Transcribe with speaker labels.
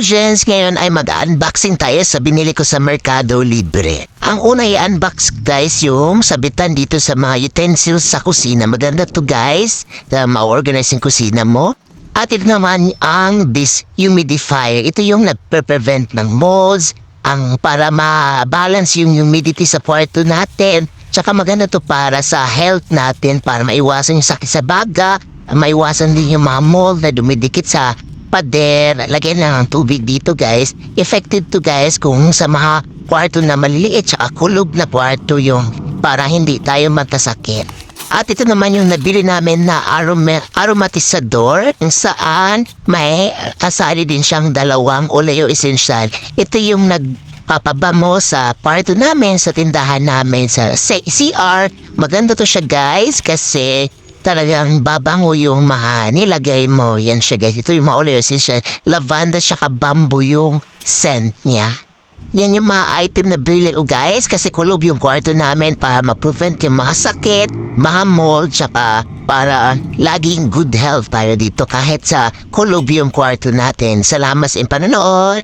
Speaker 1: Jens! Ngayon ay mag-unboxing tayo sa binili ko sa Mercado Libre. Ang una i-unbox, guys, yung sabitan dito sa mga utensils sa kusina. Maganda to, guys, na ma-organize yung kusina mo. At ito naman ang dishumidifier. Ito yung nagpe-prevent ng molds, ang para ma-balance yung humidity sa kwarto natin. Tsaka maganda to para sa health natin, para maiwasan yung sakit sa baga, maiwasan din yung mga mold na dumidikit sa pader. Lagyan lang ng tubig dito guys. Effective to guys kung sa mga kwarto na maliliit tsaka kulog na kwarto yung para hindi tayo magkasakit. At ito naman yung nabili namin na aroma, aromatisador kung saan may kasali din siyang dalawang oleo essential. Ito yung nagpapabamo sa kwarto namin, sa tindahan namin sa CR. Maganda to siya guys kasi talagang babango yung mga nilagay mo. Yan siya guys. Ito yung mga oleo essential. Lavanda tsaka bamboo yung scent niya. Yan yung mga item na bili ko guys kasi kulob yung kwarto namin para ma-prevent yung mga sakit, mga mold, tsaka para laging good health tayo dito kahit sa kulob yung kwarto natin. Salamat sa panonood!